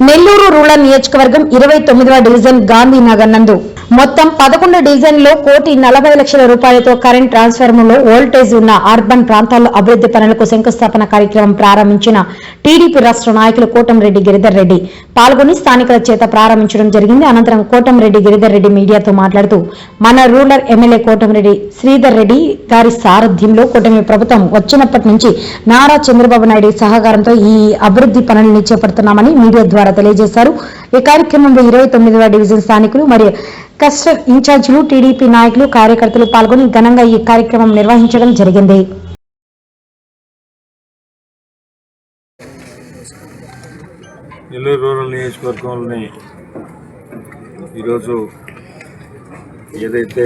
Nellore rural నియోజకవర్గం ఇరవై తొమ్మిదవ డివిజన్ గాంధీనగర్ నందు. మొత్తం పదకొండు డివిజన్లో కోటి నలభై లక్షల రూపాయలతో కరెంట్ ట్రాన్స్ఫార్మర్లో వోల్టేజ్ ఉన్న అర్బన్ ప్రాంతాల్లో అభివృద్ధి పనులకు శంకుస్థాపన కార్యక్రమం ప్రారంభించిన టీడీపీ రాష్ట్ర నాయకులు కోటంరెడ్డి గిరిధర్ రెడ్డి. పాల్గొని స్థానికుల చేత ప్రారంభించడం జరిగింది. అనంతరం కోటంరెడ్డి గిరిధర్ రెడ్డి మీడియాతో మాట్లాడుతూ మన రూరల్ ఎమ్మెల్యే కోటంరెడ్డి శ్రీధర్ రెడ్డి గారి సారథ్యంలో కూటమి ప్రభుత్వం వచ్చినప్పటి నుంచి నారా చంద్రబాబు నాయుడు సహకారంతో ఈ అభివృద్ధి పనులను చేపడుతున్నామని మీడియా ద్వారా ద్వారా తెలియజేశారు. ఈ కార్యక్రమంలో ఇరవై తొమ్మిదవ డివిజన్ స్థానికులు మరియు కస్టర్ ఇన్ఛార్జీలు టీడీపీ నాయకులు కార్యకర్తలు పాల్గొని ఘనంగా ఈ కార్యక్రమం నిర్వహించడం జరిగింది. నెల్లూరు రూరల్ నియోజకవర్గంలోని ఈరోజు ఏదైతే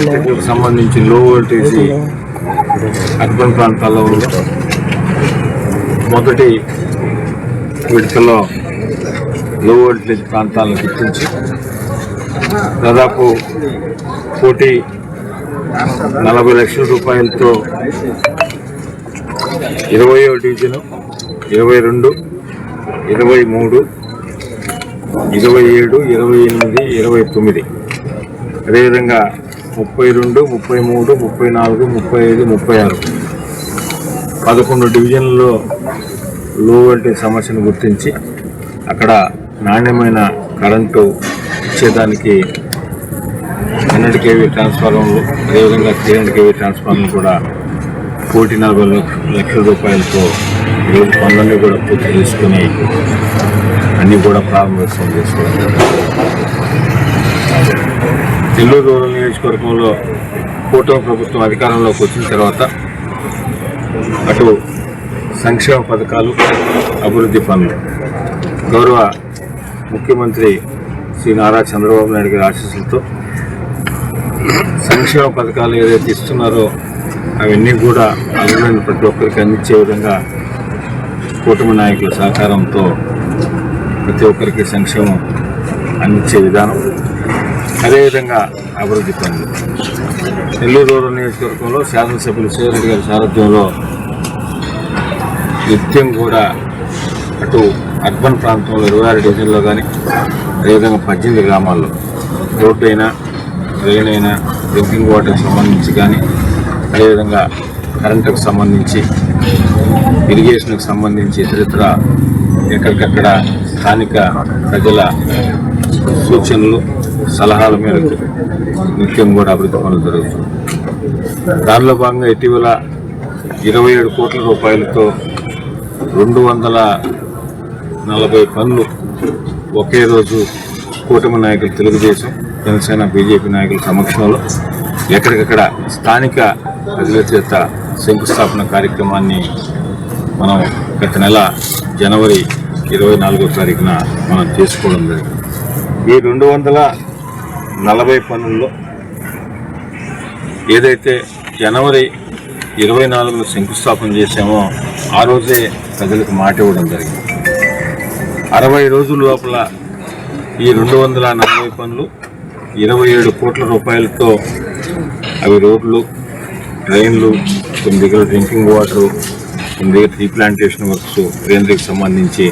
ఎలక్ట్రిక్ సంబంధించి లో వోల్టేజీ అర్బన్ ప్రాంతాల్లో ఉందో మొదటి విడతలో లో వోల్టేజ్ ప్రాంతాలను గుర్తించి దాదాపు కోటి నలభై లక్షల రూపాయలతో ఇరవై డివిజను ఇరవై రెండు ఇరవై మూడు ఇరవై ఏడు ఇరవై ఎనిమిది ఇరవై తొమ్మిది. అదేవిధంగా ముప్పై రెండు ముప్పై మూడు ముప్పై నాలుగు ముప్పై ఐదు ముప్పై ఆరు. పదకొండు డివిజన్లలో లో వోల్టేజ్ సమస్యను గుర్తించి అక్కడ నాణ్యమైన కరెంటు ఇచ్చేదానికి హండ్రెడ్ కేవీ ట్రాన్స్ఫార్మర్లు అదేవిధంగా త్రీ హండ్రెడ్ కేవీ ట్రాన్స్ఫార్మర్లు కూడా కోటి నలభై లక్షల రూపాయలతో ఈరోజు పనులన్నీ కూడా పూర్తి చేసుకుని అన్నీ కూడా ప్రారంభోత్సవం చేసుకోవడం నెల్లూరు రూరల్ నియోజకవర్గంలో కూటమి ప్రభుత్వం అధికారంలోకి వచ్చిన తర్వాత అటు సంక్షేమ పథకాలు అభివృద్ధి పనులు. గౌరవ ముఖ్యమంత్రి శ్రీ నారా చంద్రబాబు నాయుడు గారి ఆశీస్సులతో సంక్షేమ పథకాలు ఏదైతే ఇస్తున్నారో అవన్నీ కూడా అర్హులైన ప్రతి ఒక్కరికి అందించే విధంగా కూటమి నాయకుల సహకారంతో ప్రతి ఒక్కరికి సంక్షేమం అందించే విధానం అదేవిధంగా అభివృద్ధి పనులు. నెల్లూరు రూరల్ నియోజకవర్గంలో శాసనసభ్యులు శ్రీరెడ్డి గారి సారథ్యంలో నిత్యం కూడా అటు అర్బన్ ప్రాంతంలో ఇరవై ఆరు డివిజన్లో కానీ అదేవిధంగా పద్దెనిమిది గ్రామాల్లో రోడ్డు అయినా రైలు అయినా డ్రింకింగ్ వాటర్కి సంబంధించి కానీ అదేవిధంగా కరెంటుకు సంబంధించి ఇరిగేషన్కి సంబంధించి ఇతరితర ఎక్కడికక్కడ స్థానిక ప్రజల సూచనలు సలహాల మేరకు నిత్యం కూడా అభివృద్ధి పనులు జరుగుతుంది దానిలో భాగంగా ఇటీవల ఇరవై ఏడు కోట్ల రూపాయలతో రెండు వందల నలభై పనులు ఒకే రోజు కూటమి నాయకులు తెలుగుదేశం జనసేన బీజేపీ నాయకుల సమక్షంలో ఎక్కడికక్కడ స్థానిక ప్రజల చేత శంకుస్థాపన కార్యక్రమాన్ని మనం గత నెల జనవరి ఇరవై నాలుగో తారీఖున మనం చేసుకోవడం జరిగింది. ఈ రెండు వందల నలభై పనుల్లో ఏదైతే జనవరి ఇరవై నాలుగులో శంకుస్థాపన చేశామో ఆ రోజే ప్రజలకు మాట ఇవ్వడం జరిగింది. అరవై రోజుల లోపల ఈ రెండు వందల నలభై పనులు ఇరవై ఏడు కోట్ల రూపాయలతో అవి రోడ్లు ట్రైన్లు కొన్ని దగ్గర డ్రింకింగ్ వాటరు కొన్ని దగ్గర టీ ప్లాంటేషన్ వర్క్స్ రేంద్రికి సంబంధించి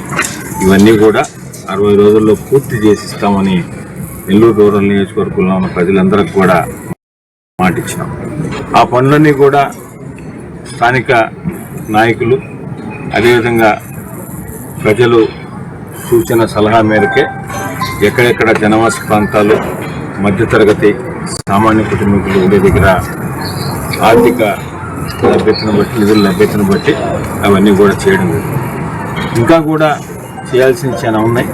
ఇవన్నీ కూడా అరవై రోజుల్లో పూర్తి చేసి ఇస్తామని నెల్లూరు రూరల్ నియోజకవర్గంలో ఉన్న ప్రజలందరికీ కూడా మాటిచ్చినాం. ఆ పనులన్నీ కూడా స్థానిక నాయకులు అదేవిధంగా ప్రజలు సూచన సలహా మేరకే ఎక్కడెక్కడ జనవాస ప్రాంతాలు మధ్యతరగతి సామాన్య కుటుంబీకులు ఉండే దగ్గర ఆర్థిక లభ్యతను బట్టి నిధుల లభ్యతను బట్టి అవన్నీ కూడా చేయడం ఇంకా కూడా చేయాల్సిన చాలా ఉన్నాయి.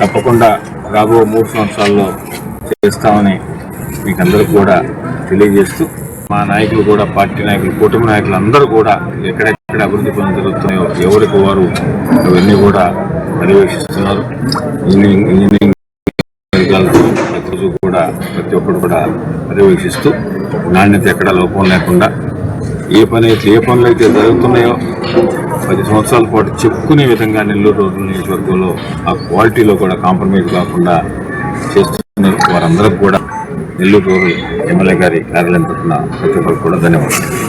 తప్పకుండా రాబో మూడు సంవత్సరాల్లో చేస్తామని మీకు అందరికీ కూడా తెలియజేస్తూ మా నాయకులు కూడా పార్టీ నాయకులు కుటుంబ నాయకులు అందరూ కూడా ఎక్కడెక్కడ అభివృద్ధి పనులు జరుగుతున్నాయో ఎవరికి వారు అవన్నీ కూడా పర్యవేక్షిస్తున్నారు. ఇంజనీరింగ్ ఇంజనీరింగ్ రోజు ప్రతిరోజు కూడా ప్రతి ఒక్కరు కూడా పర్యవేక్షిస్తూ నాణ్యత ఎక్కడ లోపం లేకుండా ఏ పని అయితే ఏ పనులు అయితే జరుగుతున్నాయో పది సంవత్సరాల పాటు చెప్పుకునే విధంగా నెల్లూరు రూరల్ నియోజకవర్గంలో ఆ క్వాలిటీలో కూడా కాంప్రమైజ్ కాకుండా చేస్తున్నారు. వారందరికీ కూడా నెల్లూరు ఎమ్మెల్యే గారి కార్యాలయం తరఫున ప్రతి ఒక్కరు కూడా ధన్యవాదాలు.